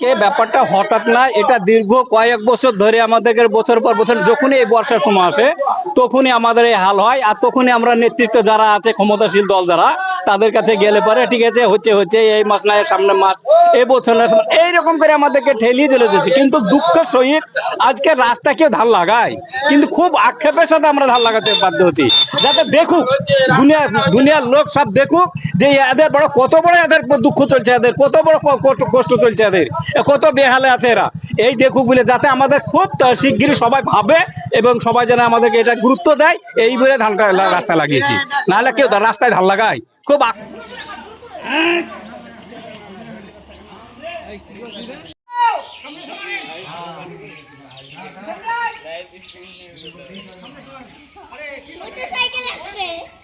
কে ব্যাপারটা হঠাৎ না, এটা দীর্ঘ কয়েক বছর ধরে আমাদের বছর পর বছর যখনই এই বর্ষার সময় আসে, তখনই আমাদের এই হাল হয় আর তখনই আমরা নেতৃত্ব যারা আছে, ক্ষমতাশীল দল যারা, তাদের কাছে গেলে পরে ঠিক আছে, হচ্ছে হচ্ছে, এই মাস না সামনে মাস, এই বছর না এইরকম করে আমাদেরকে ঠেলিয়ে চলে যাচ্ছে। কিন্তু দুঃখের সহিত আজকে রাস্তা কেউ ধান লাগায়, কিন্তু খুব আক্ষেপের সাথে আমরা ধান লাগাতে বাধ্য হচ্ছি। যাতে দেখুক, দুনিয়া, দুনিয়ার লোক সব দেখুক যে এদের বড় কত বড় এদের দুঃখ চলছে, এদের কত বড় কষ্ট- চলছে এদের কত বেহালে আছে এরা। এই দেখুক বলে যাতে আমাদের খুব শিগগিরই সবাই ভাবে এবং সবাই যেন আমাদেরকে এটা গুরুত্ব দেয়, এই বলে ধানটা লা- রাস্তা লাগিয়েছি। নাহলে কেউ রাস্তায় ধান লাগায়। খুব আসছে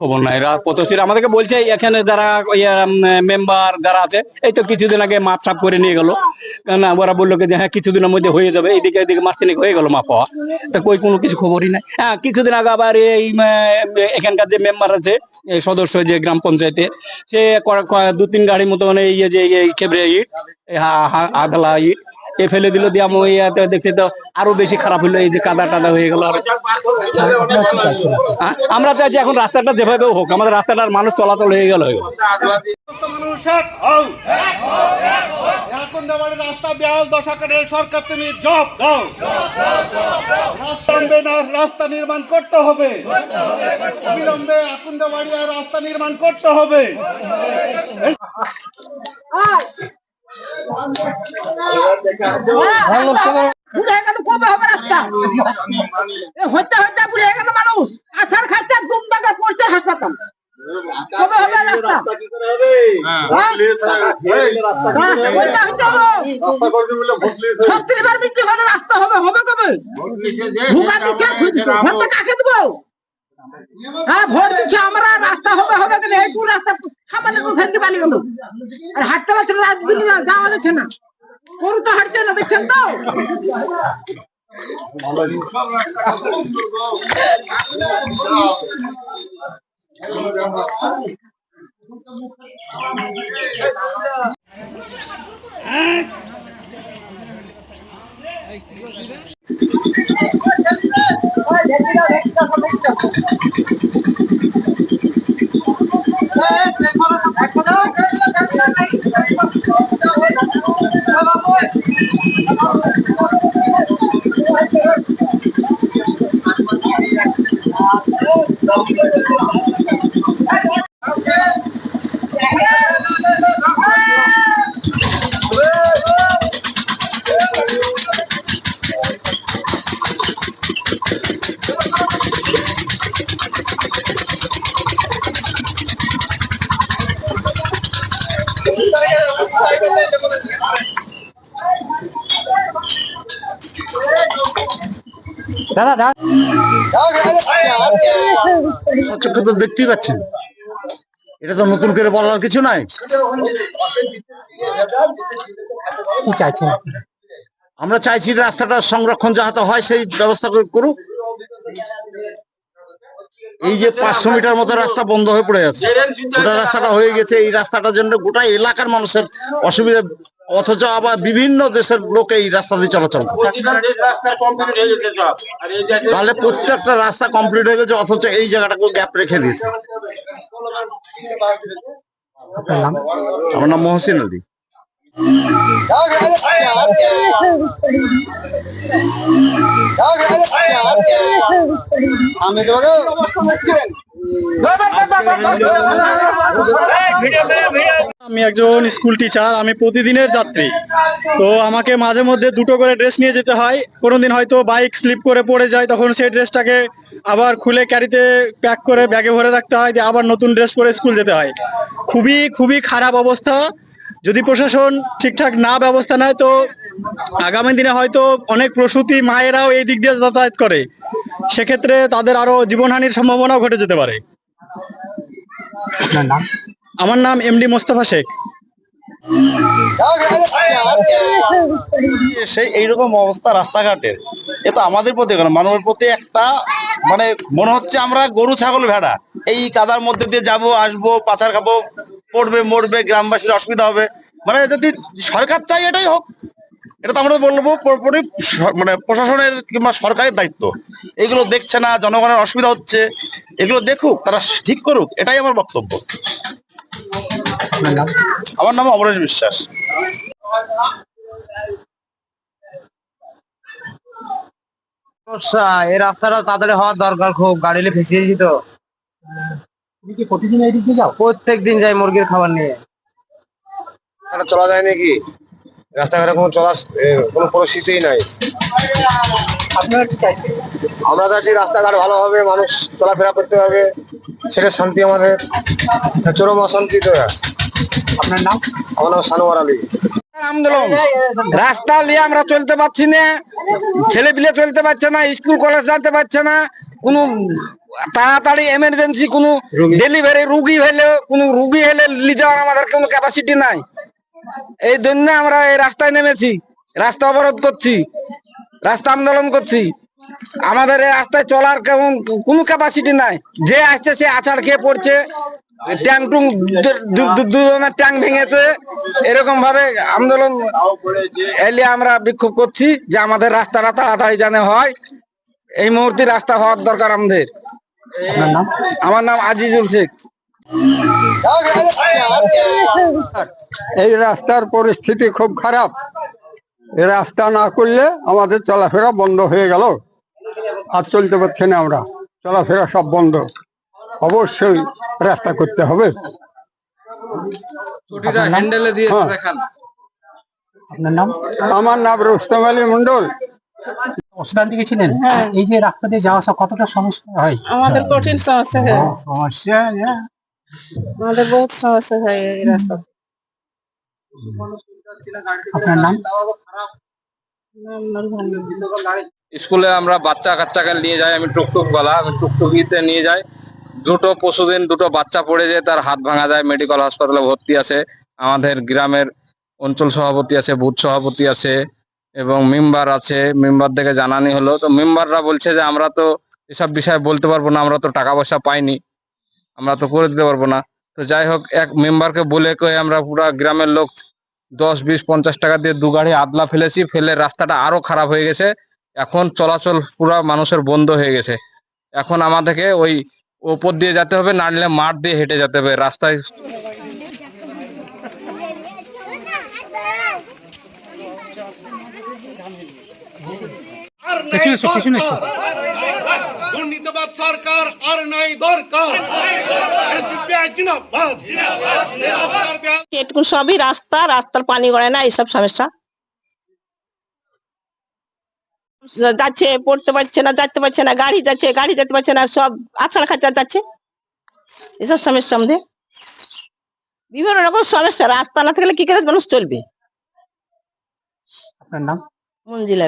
খবর নাই। এরা আমাদেরকে বলছে, এখানে যারা মেম্বার যারা আছে, এই তো কিছুদিন আগে মাপ সাপ করে নিয়ে গেল। কেন ওরা বলল যে হ্যাঁ কিছুদিনের মধ্যে হয়ে যাবে। এইদিকে এদিকে মাস তিনেক হয়ে গেল মাপ হওয়া। তা কই, কোনো কিছু খবরই নাই। হ্যাঁ কিছুদিন আগে আবার এই এখানকার যে মেম্বার আছে সদস্য যে গ্রাম পঞ্চায়েতে সে দু তিন গাড়ির মতো মানে ইয়ে যে খেবরে ইট আধলা ইট এ ফেলে দিল দিয়ে আমি ওই ইয়াতে দেখছি তো আরও বেশি খারাপ হলো এই যে কাদা টাদা হয়ে গেল আর আমরা চাই যে এখন রাস্তাটা যেভাবে হোক আমাদের রাস্তাটার মানুষ চলাচল হয়ে গেল। এখন রাস্তা বেহাল দশা করে সরকার তুমি জব দাও। রাস্তা না রাস্তা নির্মাণ করতে হবে। অবিলম্বে দেওয়ারি আর রাস্তা নির্মাণ করতে হবে। বুড়ে গেল কবে হবে রাস্তা এ হইতে হইতে বুড়ে গেল মানুষ আছাড় খাচ্ছে দুম দাগে পড়ছে হাসপাতাল কবে হবে রাস্তা? হ্যাঁ, হইতে হইতে হলো। রাস্তা হবে হবে কবে দিচ্ছে ভোটটা কাকে দেবো হ্যাঁ ভোট দিচ্ছে আমরা, রাস্তা হবে হবে গেলে এইটুকু রাস্তা সামান্য করে ফেলতে পারি গেল। আর হাঁটতে পারছে না রাজদিন যাওয়া যাচ্ছে না। গরু তো হাঁটছে না দেখছেন তো? tiki tiki tiki tiki সচক্ষে তো দেখতেই পাচ্ছেন। এটা তো নতুন করে বলার কিছু নাই। কি চাইছেন? আমরা চাইছি রাস্তাটা সংরক্ষণ যাহাতে হয় সেই ব্যবস্থা করুক। এই যে পাঁচশো মিটার মতো রাস্তা বন্ধ হয়ে পড়ে আছে। গোটা রাস্তাটা হয়ে গেছে। এই রাস্তাটার জন্য গোটা এলাকার মানুষের অসুবিধা অথচ আবার বিভিন্ন দেশের লোক এই রাস্তা দিয়ে চলাচল। তাহলে প্রত্যেকটা রাস্তা কমপ্লিট হয়ে গেছে অথচ এই জায়গাটাকে গ্যাপ রেখে দিয়েছে। আমার নাম মহসিন আলী। আমি একজন স্কুল টিচার আমি প্রতিদিনের যাত্রী। তো আমাকে মাঝে মধ্যে দুটো করে ড্রেস নিয়ে যেতে হয়। কোনোদিন হয়তো বাইক স্লিপ করে পড়ে যায়, তখন সেই ড্রেসটাকে আবার খুলে ক্যারিতে প্যাক করে ব্যাগে ভরে রাখতে হয়, দিয়ে আবার নতুন ড্রেস পরে স্কুল যেতে হয়। খুবই খুবই খারাপ অবস্থা। যদি প্রশাসন ঠিকঠাক না ব্যবস্থা নেয়, তো আগামী দিনে হয়তো অনেক প্রসূতি মায়েরাও এই দিক দিয়ে যাতায়াত করে। সেক্ষেত্রে তাদের আরও জীবনহানির সম্ভাবনাও ঘটে যেতে পারে। আমার নাম এমডি মোস্তফা শেখ। সেই এইরকম অবস্থা রাস্তাঘাটের। এ তো আমাদের প্রতি কেন মানবের প্রতি একটা মানে মনে হচ্ছে আমরা গরু, ছাগল, ভেড়া। এই কাদার মধ্যে দিয়ে যাব, আসব, পাচার খাব পড়বে, মরবে, গ্রামবাসীর অসুবিধা হবে। মানে যদি সরকার চাই এটাই হোক, এটা তো আমরা বলব পুরোপুরি মানে প্রশাসনের কিংবা সরকারের দায়িত্ব। এগুলো দেখছে না, জনগণের অসুবিধা হচ্ছে, এগুলো দেখুক, তারা ঠিক করুক, এটাই আমার বক্তব্য। আমার নাম অমরেশ বিশ্বাস। এই রাস্তাটা তাড়াতাড়ি হওয়ার দরকার খুব, গাড়ি নিয়ে ফেসে গেছি তো তুমি কি প্রতিদিন এই দিক দিয়ে যাও? প্রত্যেক দিন যাই মুরগির খাবার নিয়ে। চলা যায় নাকি? রাস্তাঘাটে কোনো চলার এ, কোনো পরিস্থিতিই নাই। আপনারা কি চাইছেন? আমরা চাচ্ছি রাস্তাঘাট ভালো হবে মানুষ চলাফেরা করতে হবে সেটা শান্তি আমাদের। চরম অশান্তি তো আপনার নাম? আমার নাম সানোয়ার আলী। আন্দোলন। রাস্তা নিয়ে আমরা চলতে পারছি না। ছেলে পিলে চলতে পারছে না স্কুল কলেজ যেতে পারছে না। কোনো তাড়াতাড়ি এমার্জেন্সি কোনো ডেলিভারি রুগী হলে কোনো রুগী হলে নিয়ে যাওয়ার আমাদের কোনো ক্যাপাসিটি নাই। এই জন্য আমরা এই রাস্তায় নেমেছি রাস্তা অবরোধ করছি রাস্তা আন্দোলন করছি। আমাদের এই রাস্তায় চলার কেমন কোনো ক্যাপাসিটি নাই। যে আসছে সে আছাড় খেয়ে পড়ছে ট্যাং টুং দুজনের ট্যাং ভেঙেছে। এরকম ভাবে আন্দোলন এলে আমরা বিক্ষোভ করছি যে আমাদের রাস্তাটা তাড়াতাড়ি জানে হয়। এই মুহূর্তে রাস্তা হওয়ার দরকার আমাদের। আমার নাম আজিজুল শেখ। এই রাস্তার পরিস্থিতি খুব খারাপ। এই রাস্তা না করলে আমাদের চলাফেরা বন্ধ হয়ে গেল। আর চলতে পারছি না আমরা। চলাফেরা সব বন্ধ। অবশ্যই রাস্তা করতে হবে। হ্যাঁ। দেখান। আপনার নাম? আমার নাম রুস্তম আলী মন্ডল অসুদান্তি গেছিলেন এই যে রাস্তা দিয়ে যাওয়া আসা কতটা সমস্যা হয়? আমাদের কঠিন সমস্যা হয়। সমস্যা হ্যাঁ। আমাদের বহুত সমস্যা হয় এই রাস্তা। আপনার নাম? স্কুলে আমরা বাচ্চা কাচ্চাকে নিয়ে যাই আমি টুকটুক বলা আমি টুকটুকিতে নিয়ে যাই। দুটো পশুদিন দুটো বাচ্চা পড়ে যায় তার হাত ভাঙা যায় মেডিকেল হাসপাতালে ভর্তি আছে। আমাদের গ্রামের অঞ্চল সভাপতি আছে বুথ সভাপতি আছে। এবং মেম্বার আছে, মেম্বার থেকে জানানি হলো। তো মেম্বাররা বলছে যে, আমরা তো এসব বিষয়ে বলতে পারব না, আমরা তো টাকা পয়সা পাইনি, আমরা তো করে দিতে পারব না। তো যাই হোক, এক মেম্বারকে বলে কয়ে আমরা পুরা গ্রামের লোক দশ, বিশ, পঞ্চাশ টাকা দিয়ে দু গাড়ি আদলা ফেলেছি, ফেলে রাস্তাটা আরও খারাপ হয়ে গেছে। এখন চলাচল পুরো মানুষের বন্ধ হয়ে গেছে। এখন আমাদেরকে ওই ওপর দিয়ে যেতে হবে, না নিলে মাঠ দিয়ে হেঁটে যেতে হবে। রাস্তায় দুর্নীতিবাদ সরকার আর নাই দরকার। এটুকু সবই রাস্তা রাস্তার পানি গড়ায় না এইসব সমস্যা। যাচ্ছে পড়তে পারছে না যাচ্ছে পারছে না গাড়ি যাচ্ছে গাড়ি যেতে পারছে না সব আছাড় খাচার যাচ্ছে। এসব সমস্যা আমাদের। বিভিন্ন রকম সমস্যা রাস্তা না থাকলে কি করে মানুষ চলবে? আপনার নাম? মঞ্জিলা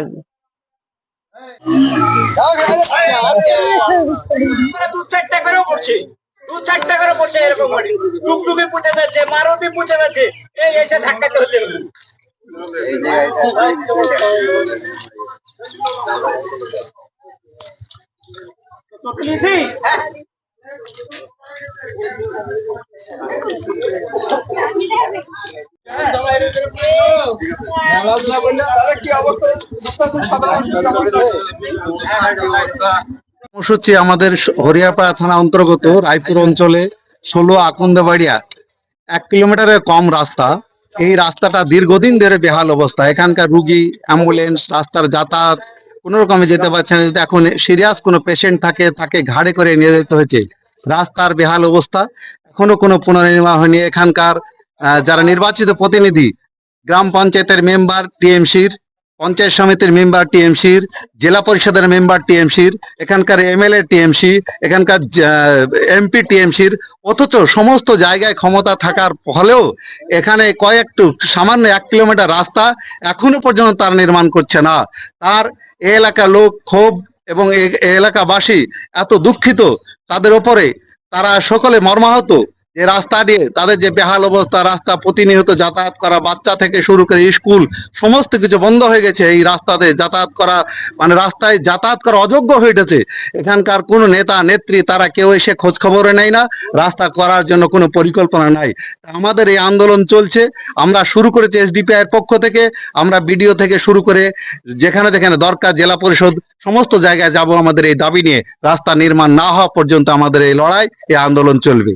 দু চারটা করে পড়ছে। দু চারটা করে পড়ছে এরকম গাড়ি টুকটুকি পুঁতে যাচ্ছে, মারুতি পুঁতে যাচ্ছে, এই এসে ধাক্কাতে হচ্ছে আমাদের হরিয়াপাড়া থানা অন্তর্গত রায়পুর অঞ্চলে ষোলো আকন্দবাড়িয়া, এক কিলোমিটারের কম রাস্তা। এই রাস্তাটা দীর্ঘদিন ধরে বেহাল অবস্থা। এখানকার রুগী, অ্যাম্বুলেন্স, রাস্তার যাতায়াত কোনো রকমে যেতে পারছে না। যদি এখন সিরিয়াস কোনো পেশেন্ট থাকে, তাকে ঘাড়ে করে নিয়ে যেতে হয়েছে। রাস্তার বেহাল অবস্থা এখনও কোনো পুনর্নির্মাণ হয়নি। এখানকার যারা নির্বাচিত প্রতিনিধি, গ্রাম পঞ্চায়েতের মেম্বার টিএমসির পঞ্চায়েত সমিতির মেম্বার টিএমসির জেলা পরিষদের মেম্বার টিএমসির এখানকার এমএলএ টিএমসি এখানকার এমপি টিএমসির অথচ সমস্ত জায়গায় ক্ষমতা থাকার ফলেও এখানে কয়েকটু সামান্য এক কিলোমিটার রাস্তা এখনও পর্যন্ত তার নির্মাণ করছে না। তার এ এলাকার লোক ক্ষোভ এবং এলাকাবাসী এত দুঃখিত, তাদের ওপরে তারা সকলে মর্মাহত। যে রাস্তা দিয়ে তাদের যে বেহাল অবস্থা, রাস্তা প্রতিনিয়ত যাতায়াত করা, বাচ্চা থেকে শুরু করে স্কুল, সমস্ত কিছু বন্ধ হয়ে গেছে এই রাস্তাতে যাতায়াত করা মানে রাস্তায় যাতায়াত করা অযোগ্য হয়ে উঠেছে। এখানকার কোনো নেতা, নেত্রী তারা কেউ এসে খোঁজ খবরে নেয় না, রাস্তা করার জন্য কোনো পরিকল্পনা নাই। আমাদের এই আন্দোলন চলছে, আমরা শুরু করেছি এসডিপিআই এর পক্ষ থেকে, আমরা বিডিও থেকে শুরু করে যেখানে যেখানে দরকার জেলা পরিষদ, সমস্ত জায়গায় যাব আমাদের এই দাবি নিয়ে। রাস্তা নির্মাণ না হওয়া পর্যন্ত আমাদের এই লড়াই, এই আন্দোলন চলবে।